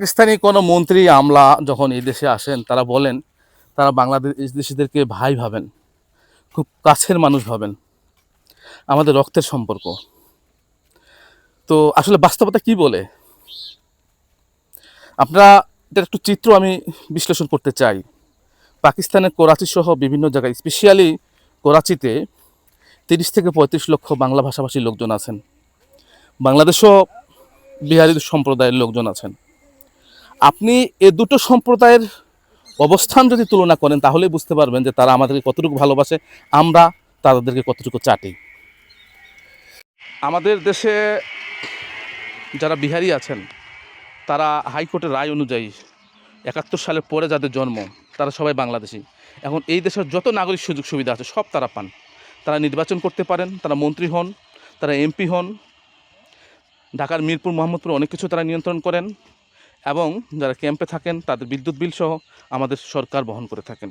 পাকিস্তানি কোনো মন্ত্রী আমলা যখন এই দেশে আসেন, তারা বলেন, তারা বাংলাদেশ দেশিদেরকে ভাই ভাবেন, খুব কাছের মানুষ ভাবেন। আমাদের রক্তের সম্পর্ক। তো আসলে বাস্তবতা কি বলে? আপনারা, এটার একটু চিত্র আমি বিশ্লেষণ করতে চাই। পাকিস্তানের করাচি সহ বিভিন্ন জায়গায়, স্পেশালি করাচিতে তিরিশ থেকে পঁয়ত্রিশ লক্ষ বাংলা ভাষাভাষী লোকজন আছেন। বাংলাদেশও বিহারি সম্প্রদায়ের লোকজন আছেন। আপনি এ দুটো সম্প্রদায়ের অবস্থান যদি তুলনা করেন, তাহলেই বুঝতে পারবেন যে তারা আমাদেরকে কতটুকু ভালোবাসে, আমরা তাদেরকে কতটুকু চাটি। আমাদের দেশে যারা বিহারি আছেন, তারা হাইকোর্টের রায় অনুযায়ী একাত্তর সালের পরে যাদের জন্ম, তারা সবাই বাংলাদেশি। এখন এই দেশের যত নাগরিক সুযোগ সুবিধা আছে, সব তারা পান। তারা নির্বাচন করতে পারেন, তারা মন্ত্রী হন, তারা এমপি হন। ঢাকার মিরপুর, মোহাম্মদপুর অনেক কিছু তারা নিয়ন্ত্রণ করেন। এবং যারা ক্যাম্পে থাকেন, তাদের বিদ্যুৎ বিল সহ আমাদের সরকার বহন করে থাকেন।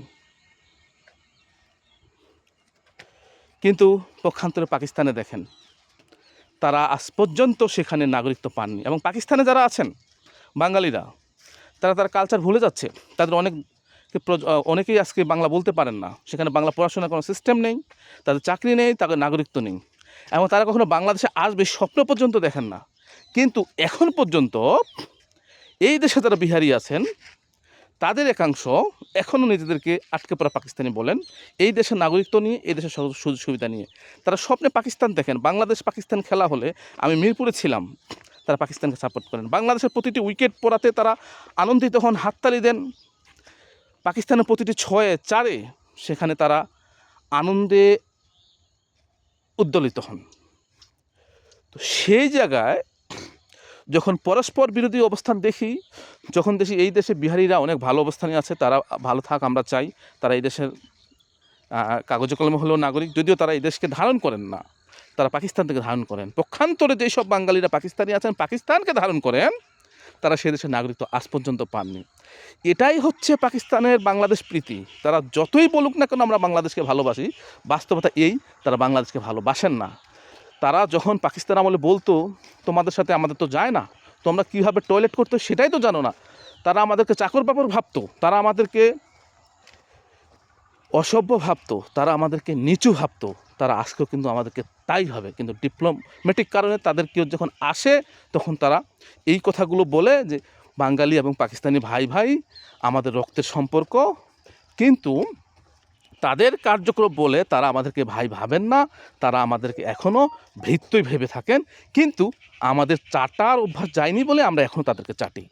কিন্তু পক্ষান্তরে পাকিস্তানে দেখেন, তারা আজ পর্যন্ত সেখানে নাগরিকত্ব পাননি এবং পাকিস্তানে যারা আছেন, বাঙালিরা, তারা তার কালচার ভুলে যাচ্ছে। তাদের অনেক অনেকেই আজকে বাংলা বলতে পারেন না। সেখানে বাংলা পড়াশোনার কোনো সিস্টেম নেই, তাদের চাকরি নেই, তাদের নাগরিকত্ব নেই। এবং তারা কখনো বাংলাদেশে আসবে স্বপ্ন পর্যন্ত দেখেন না। কিন্তু এখন পর্যন্ত এই দেশে যারা বিহারি আছেন, তাদের একাংশ এখনও নিজেদেরকে আটকে পড়া পাকিস্তানি বলেন। এই দেশের নাগরিকত্ব নিয়ে, এই দেশের সুযোগ সুবিধা নিয়ে। তারা স্বপ্নে পাকিস্তান দেখেন, বাংলাদেশ পাকিস্তান খেলা হলে আমি মিরপুরে ছিলাম, তারা পাকিস্তানকে সাপোর্ট করেন। বাংলাদেশের প্রতিটি উইকেট পড়াতে তারা আনন্দিত হন, হাততালি দেন। পাকিস্তানের প্রতিটি ছয়ে, চারে সেখানে তারা আনন্দে উদ্দোলিত হন। তো সেই জায়গায় যখন পরস্পর বিরোধী অবস্থান দেখি, যখন দেখি এই দেশে বিহারিরা অনেক ভালো অবস্থানে আছে, তারা ভালো থাক, আমরা চাই, তারা এই দেশের কাগজে কলমে হলেও নাগরিক, যদিও তারা এই দেশকে ধারণ করেন না, তারা পাকিস্তান থেকে ধারণ করেন। পক্ষান্তরে যেসব বাঙালিরা পাকিস্তানি আছেন, পাকিস্তানকে ধারণ করেন, তারা সে দেশের নাগরিকত্ব আজ পর্যন্ত পাননি। এটাই হচ্ছে পাকিস্তানের বাংলাদেশ প্রীতি। তারা যতই বলুক না কেন আমরা বাংলাদেশকে ভালোবাসি, বাস্তবতা এই, তারা বাংলাদেশকে ভালোবাসেন না। তারা যখন পাকিস্তান আমলে বলতো, তোমাদের সাথে আমাদের তো যায় না, তোমরা কীভাবে টয়লেট করতো? সেটাই তো জানো না। তারা আমাদেরকে চাকর বাকর ভাবতো, তারা আমাদেরকে অসভ্য ভাবতো, তারা আমাদেরকে নিচু ভাবতো, তারা আজকেও কিন্তু আমাদেরকে তাই হবে কিন্তু ডিপ্লোমেটিক কারণে তাদের কেউ যখন আসে, তখন তারা এই কথাগুলো বলে যে, বাঙালি এবং পাকিস্তানি ভাই ভাই আমাদের রক্তের সম্পর্ক, কিন্তু তাদের কার্যক্রম বলে তারা আমাদেরকে ভাই ভাবেন না, তারা আমাদেরকে এখনও ভৃত্যই ভেবে থাকেন, কিন্তু আমাদের চাটার অভ্যাস যায়নি বলে আমরা এখনও তাদেরকে চাটি।